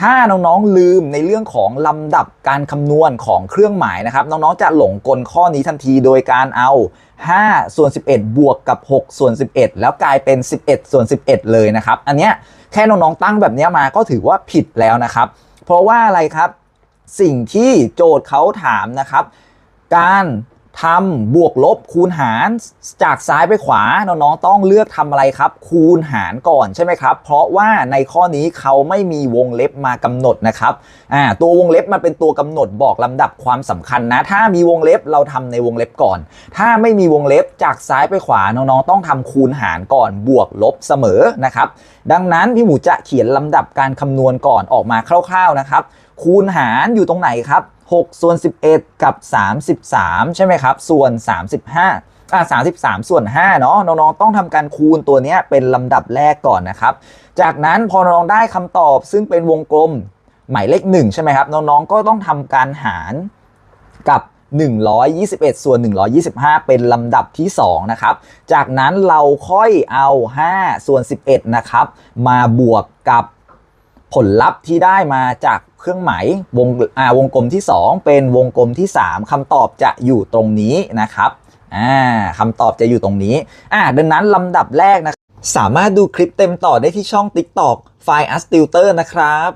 ถ้าน้องๆลืมในเรื่องของลำดับการคำนวณของเครื่องหมายนะครับ น้องๆจะหลงกลข้อนี้ทันทีโดยการเอา 5 ส่วน 11 บวกกับ 6 ส่วน 11 แล้วกลายเป็น 11 ส่วน 11 เลยนะครับ อันเนี้ยแค่น้องๆตั้งแบบนี้มาก็ถือว่าผิดแล้วนะครับ เพราะว่าอะไรครับ สิ่งที่โจทย์เขาถามนะครับ การ ทำบวกลบคูณหารจากซ้ายไปขวา น้องๆต้องเลือกทำอะไรครับ คูณหารก่อนใช่ไหมครับ เพราะว่าในข้อนี้เขาไม่มีวงเล็บมากำหนดนะครับอ่าตัววงเล็บมันเป็นตัวกำหนดบอกลำดับความสำคัญนะ ถ้ามีวงเล็บเราทำในวงเล็บก่อน ถ้าไม่มีวงเล็บจากซ้ายไปขวา น้องๆต้องทำคูณหารก่อนบวกลบเสมอนะครับ ดังนั้นพี่หมูจะเขียนลำดับการคำนวณก่อนออกมาคร่าวๆนะครับ คูณหารอยู่ตรงไหนครับ 6 ส่วน 11 กับ 33 ใช่ไหมครับ ส่วน 35อ่า33ส่วน5เนาะน้องๆต้องทำการคูณตัวเนี้ยเป็นลำดับแรกก่อนนะครับ จากนั้นพอน้องได้คำตอบซึ่งเป็นวงกลมหมายเลข1ใช่ไหมครับ น้องๆก็ต้องทำการหารกับ 121 ส่วน 125 เป็นลำดับที่2นะครับ จากนั้นเราค่อยเอา 5 ส่วน 11 นะครับ มาบวกกับผลลัพธ์ที่ได้มาจาก เครื่องหมายวงอ่าวงกลมที่ 2 เป็นวงกลมที่ 3คำตอบจะอยู่ตรงนี้นะครับอ่าคำตอบจะอยู่ตรงนี้อ่าดังนั้นลำดับแรกนะสามารถดูคลิปเต็มต่อได้ที่ช่อง TikTok f i ไฟ a s t i l t e r นะครับ